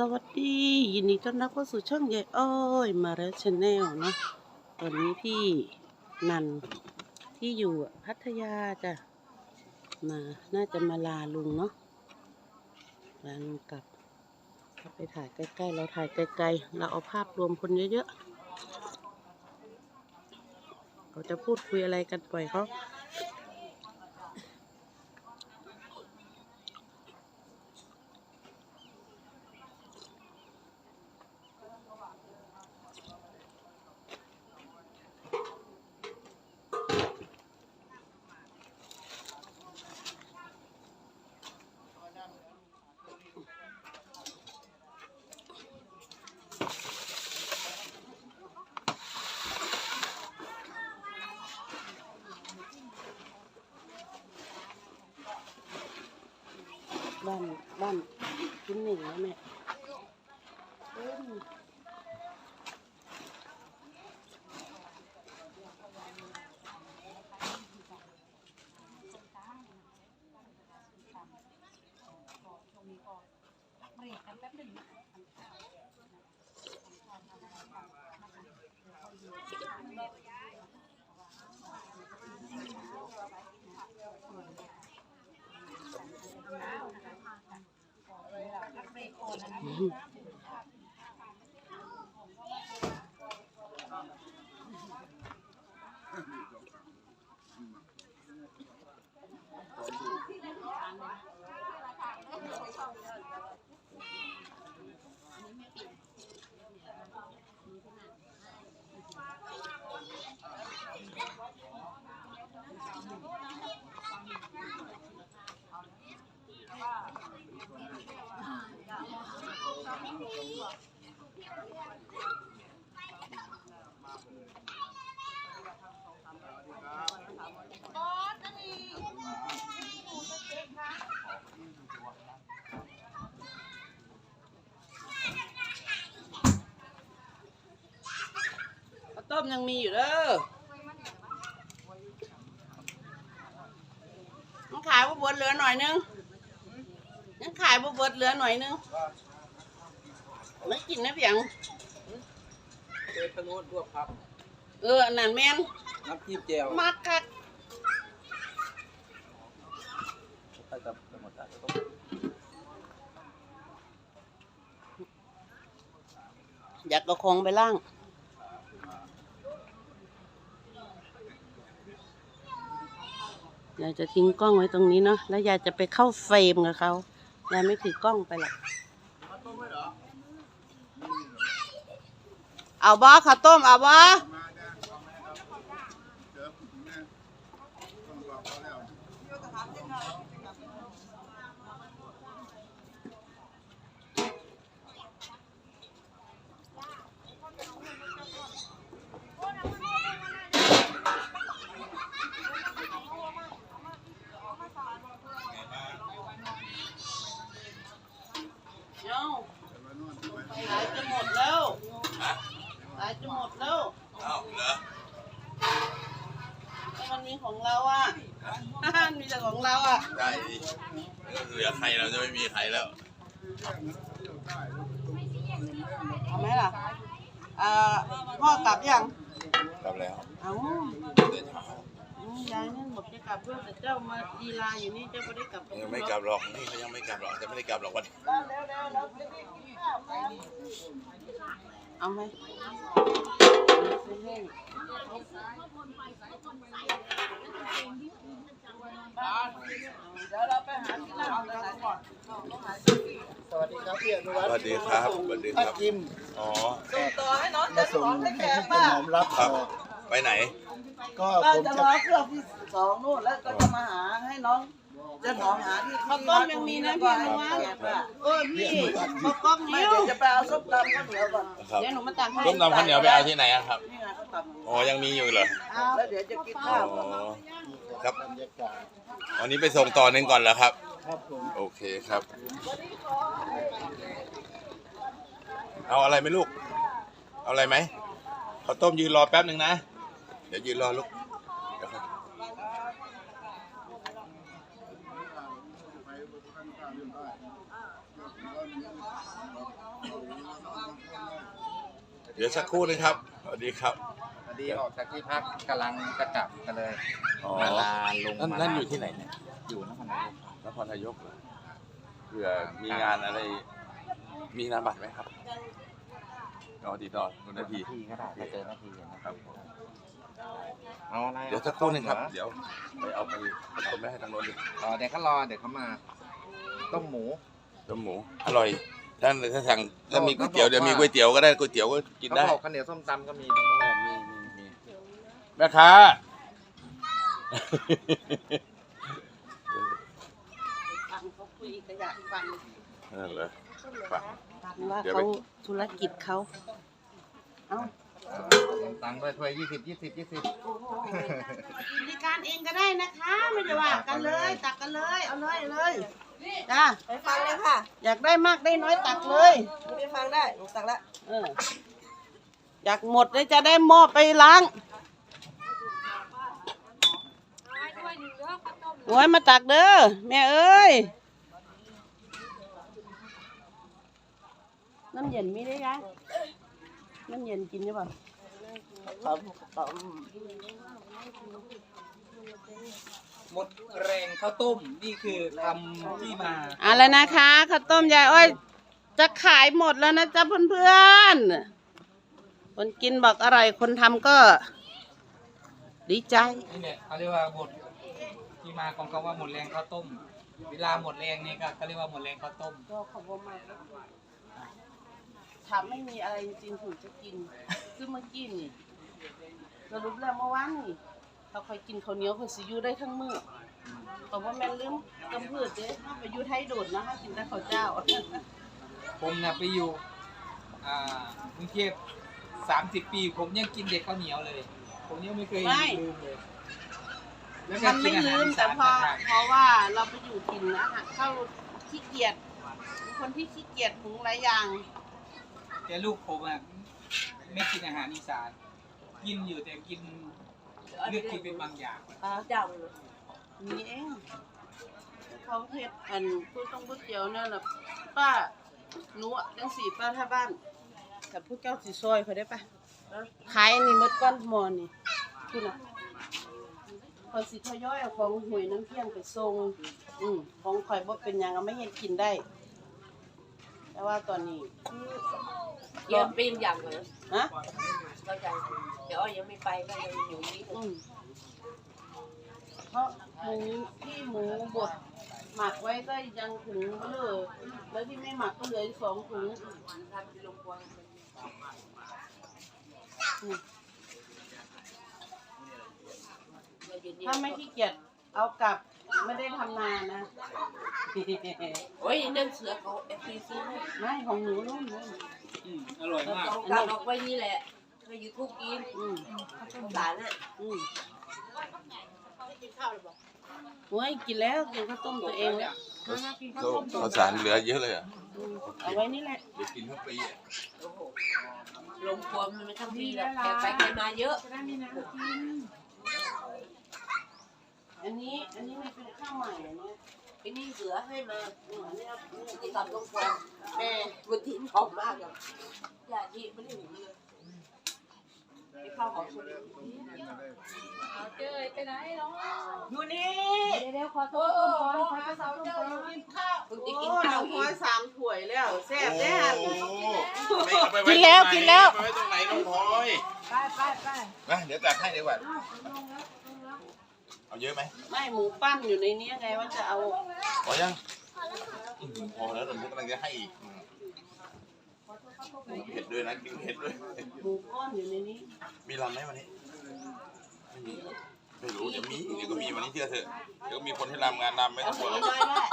สวัสดียินดีต้อนรับเข้าสู่ช่องยายอ้อยมาแล้วชาแนลเนาะตอนนี้พี่นันที่อยู่พัทยาจ้ะมาน่าจะมาลาลุงเนาะลาลุงกลับไปถ่ายใกล้ๆเราถ่ายไกลๆเราเอาภาพรวมคนเยอะๆเขาจะพูดคุยอะไรกันปล่อยเขา บ้านบ้านคุณหนึ่งแล้วแม่เอิ่มข้าวต้ม 嗯 ยังมีอยู่เด้อยังขายบวบดเหลือหน่อยนึงยังขายบวบดเหลือหน่อยนึงไม่กินนะเพียงเจอขนวดรวบครับ เอออันนั้นแม่นน้ำจิ้มแจวมากคักไปกับสมุทรสาครอยากกระคองไปล่าง ยายจะทิ้งกล้องไว้ตรงนี้เนาะแล้วยายจะไปเข้าเฟรมกับเขายายไม่ถือกล้องไปหรอกเอาบ่ข้าวต้มเอาบ่เอาขายจะหมดแล้วขายจะหมดแล้ว อ้าวเหรอ แล้ว มันมีของเราอะมีแต่ของเราอะได้ดิเหลือใครเราจะไม่มีใครแล้วเอาไหมล่ะเอ่อพ่อกลับยังกลับแล้วเอาเดินเช้าอืมยายนั่นบอกจะกลับด้วยแต่เจ้ามาดีลาอยู่นี่เจ้าไม่ได้กลับยังไม่กลับหรอกนี่เขายังไม่กลับหรอกจะไม่ได้กลับหรอกวันนี้ เอาไหมซื้อให้สวัสดีครับพี่อนุวัฒสน์วัสดีครับสวัสดีคป้ารับ กิมอ๋อ ต่อให้น้องมาส่งให้พี่ต้นหอมรับครับต่อไปไหน ก็ป้าผมจะจะ รอเครื่องที่สองนู่นแล้วก็จะมาหาให้น้อง เจะหอมหาที่ข้าวต้มยังมีนะพี่อนุวัฒน์เออพี่ข้าวต้มไม่นิ้วเดี๋ยวจะไปเอาส้มตำข้าวเหนียวก่อนครับเดี๋ยวหนูมาตักให้ต้มตำข้าวเหนียวไปเอาที่ไหนอะครับนี่ไงข้าวตำอ๋อยังมีอยู่เหรอแล้วเดี๋ยวจะกินอ๋ข้าวอครับบรรยากาศวันนี้ไปส่งต่อหนึ่งก่อนแล้วครับครับผมโอเคครับ เอาอะไรไหมลูก เอาอะไรไหมข้าวต้มยืนรอแป๊บหนึ่งนะ เดี๋ยวยืนรอลูกเดี๋ยวครับ เดี๋ยวสักครู่นึงครับสวัสดีครับ พอดีออกจากที่พักกำลังจะกลับกันเลยอ๋อ มาลาลงนั่นมานั่นลาอยู่ที่ไหนเนี่ยอยู่นครนายกนครนายกเหรอเผื่อมีงานอะไร มีนามบัตรไหมครับรอติดต่อคุณนาทีพี่ก็ได้ไปเจอหน้าที่นะครับผมเอาอะไรเดี๋ยวสักครู่นึงครับ เดี๋ยวไปเอาไปต้มไปให้ทางโน้นดิรอเดี๋ยวก็รอเดี๋ยวเขามา ต้มหมู ต้มหมูอร่อยถ้าถ้าสั่งถ้ามีเขาก๋วยเตี๋ยวบอกเดี๋ยวมีว่าก๋วยเตี๋ยวก็ได้ก๋วยเตี๋ยวก็กินเขาได้บอกข้าวเหนียวส้มตำก็มีตรงนู้นเออมีมีมีแม่ค้าฟังเขาคุยก็อยากฟังเออเลยฟังฟังว่าเดี๋ยวไปเขาธุรกิจเขาเอ้าตังค์ด้วยถ้วยยี่สิบยี่สิบยี่สิบบริการเองก็ได้นะคะ ไม่ได้ว่ากันเลย ตักกันเลย เอาเลยเอาเลย จ้าไปฟังเลยค่ะอยากได้มากได้น้อยตักเลยไปฟังได้หนูตักละเอออยากหมดเลยจะได้หม้อไปล้างโอ้ยมาตักเด้อแม่เอ้ยน้ำเย็นมีได้ยังน้ำเย็นกินใช่ป่ะ หมดแรงข้าวต้มนี่คือคำที่มาเอะไรนะคะข้าวต้มยายอ้อยจะขายหมดแล้วนะจ๊ะเพื่อนๆ คนกินบอกอร่อยคนทำก็ ดีใจ นี่เนี่ยเขาเรียกว่าหมดที่มาของคำว่าหมดแรงข้าวต้ม เวลาหมดแรงเนี่ยก็เขาเรียกว่าหมดแรงข้าวต้มก็ขอบคุณมากถามไม่มีอะไรจริงๆถึงจะกิน คือเมื่อกี้นี่สรุปแล้วเมื่อวานนี่ เขาคอยกินข้าวเหนียวเขาสิอยู่ได้ทั้งมื้อเขาว่าแม่นลืมกำพืชเด้ถ้าไปอยู่ไทยโดดนะถ้ากินแต่ข้าวเจ้า ผมน่ะไปอยู่อ่ากรุงเทพสามสิบปี ผมยังกินเด็กข้าวเหนียวเลย ผมยังไม่เคยไม่ ลืมเลยแล้วก็มันไม่กิอาหารลืมอีแต่สานพอต่างหากเพราะว่าเราไปอยู่ถิ่นนะฮะเข้าขี้เกียจเป็นคนที่ขี้เกียจหุงหลายอย่างแต่ลูกผมอะไม่กินอาหารอีสาน กินอยู่แต่กิน เลือกกินเป็นบางอย่างอะเจ้านี่เอง เขาเฮ็ดอันพูดต้องพูดเดียวเนี่ยแหละป้าหนูอะจังสี่ป้าถ้าบ้านแต่พวกเจ้าสิซอยเขาได้ปะขายอันนี่หมดก้อนหมอนี่คุณน่ะพอสิทยอยเอาของหวยน้ำเที่ยงไปส่งอืมของข่อยบ่เป็นหยังเอาไม่เห็นกินได้ แต่ว่าตอนนี้เยี่ยมปีนอย่างเลยฮะ ก็จะเดี๋ยวยังไม่ไปก็ยังอยู่นี่อืมเพราะหมูที่หมูบดหมักไว้ก็ยังถุงเบลอแล้วที่ไม่หมักก็เหลืออีกสองถุงทำเป็นลงครัวอืมถ้าไม่ขี้เกียจเอากลับไม่ได้ทำนานนะโอ้ยนั่นเสือเขาเอฟซีซีให้ไม่ของหนูนู่นนู่นอืมอร่อยมากเอาการออกไว้นี่แหละ ให้ยูทูบกินอืมสงสารอะอืมโอ้ยกินแล้วกินข้าวต้มตัวเองแล้วเขาเขาสารเหลือเยอะเลยเหรอะอืมเอาไว้นี่แหละเดี๋ยวกินทั้งปีอะโอ้โหลงครัวมันไม่ทั้งปีแล้วแกไปแกมาเยอะ อันนี้อันนี้มันเป็นข้าวใหม่อันเนี้ยไอ้นี่เสือให้มาอืมอันนี้เอาที่ทำลงครัวแม่บุญทิ้งหอมมากอะยาที่ไม่ได้หุงเลย ไอ้ข้าวหอมสุดอยู่นี่เร็วๆขอโทษขอโทษขอโทษเจ้าอยู่กินข้าวเพิ่งโอ้จะกินหข้าวนูอีคอยกสามถ้วยแล้วแซ่บแน่กิกินแล้วกินแล้วไปไว้ตรงไหนน้องพลอยไปไปไปมาเดี๋ยวตักให้ดีกว่าเอาเยอะไหมไม่หมูปั้นอยู่ในนี้ไงว่าจะเอาพอยังอื้อหือพอแล้วผมกำลังจะให้อีกอืมเผ็ดด้วยนะกินเผ็ดด้วย หมูก้อนอยู่ในนี้ มีรำไหมวันนี้ ไม่มีไม่รู้เดี๋ยวมีเดี๋ยวก็มีวันนี้เชื่อเถอะ เดี๋ยวมีคนที่รำงานรำไม่ต้องกลัวหรอก ได้ได้